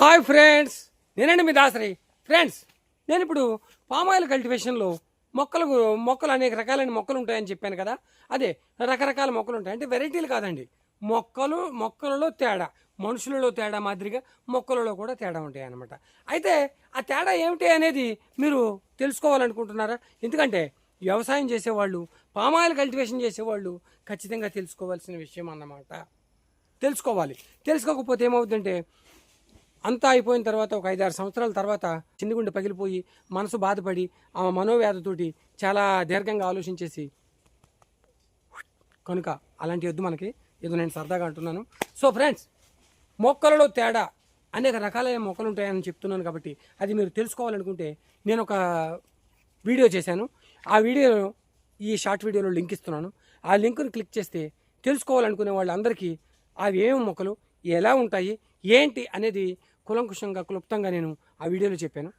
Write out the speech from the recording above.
Hi friends. నేనండి మీ Dasari. Friends నేను ఇప్పుడు పామాయిల్ కల్టివేషన్లో మొక్కలు మొక్కలు అనేక రకాలైన మొక్కలు ఉంటాయని చెప్పాను కదా. అదే రకరకాల మొక్కలు ఉంటాయి. అంటే వెరైటీలు కాదండి. మొక్కలు మొక్కలలో తేడా. మనుషులలో తేడా మాదిరిగా మొక్కలలో కూడా తేడా ఉంటాయి అన్నమాట అయితే ఆ తేడా ఏమిటి అనేది మీరు తెలుసుకోవాలనుకుంటున్నారా? ఎందుకంటే వ్యవసాయం చేసేవాళ్ళు పామాయిల్ కల్టివేషన్ చేసేవాళ్ళు ఖచ్చితంగా తెలుసుకోవాల్సిన విషయం అన్నమాట. తెలుసుకోవాలి. తెలుసుకోకపోతే ఏమవుతుందంటే అంతా అయిపోయిన తర్వాత ఒక ఐదారు సంవత్సరాల తర్వాత చిన్నగుండె పగిలిపోయి మనసు బాధపడి ఆమె మనోవ్యాధితోటి చాలా దీర్ఘంగా ఆలోచించేసి కనుక అలాంటి వద్దు మనకి. ఏదో నేను సరదాగా అంటున్నాను. సో ఫ్రెండ్స్ మొక్కలలో తేడా అనేక రకాలైన మొక్కలు ఉంటాయని చెప్తున్నాను కాబట్టి అది మీరు తెలుసుకోవాలనుకుంటే నేను ఒక వీడియో చేశాను. ఆ వీడియో ఈ షార్ట్ వీడియోలో లింక్ ఇస్తున్నాను. ఆ లింక్ను క్లిక్ చేస్తే తెలుసుకోవాలనుకునే వాళ్ళందరికీ అవి ఏమేమి మొక్కలు ఎలా ఉంటాయి ఏంటి అనేది కులంకుషంగా క్లుప్తంగా నేను ఆ వీడియోలో చెప్పాను.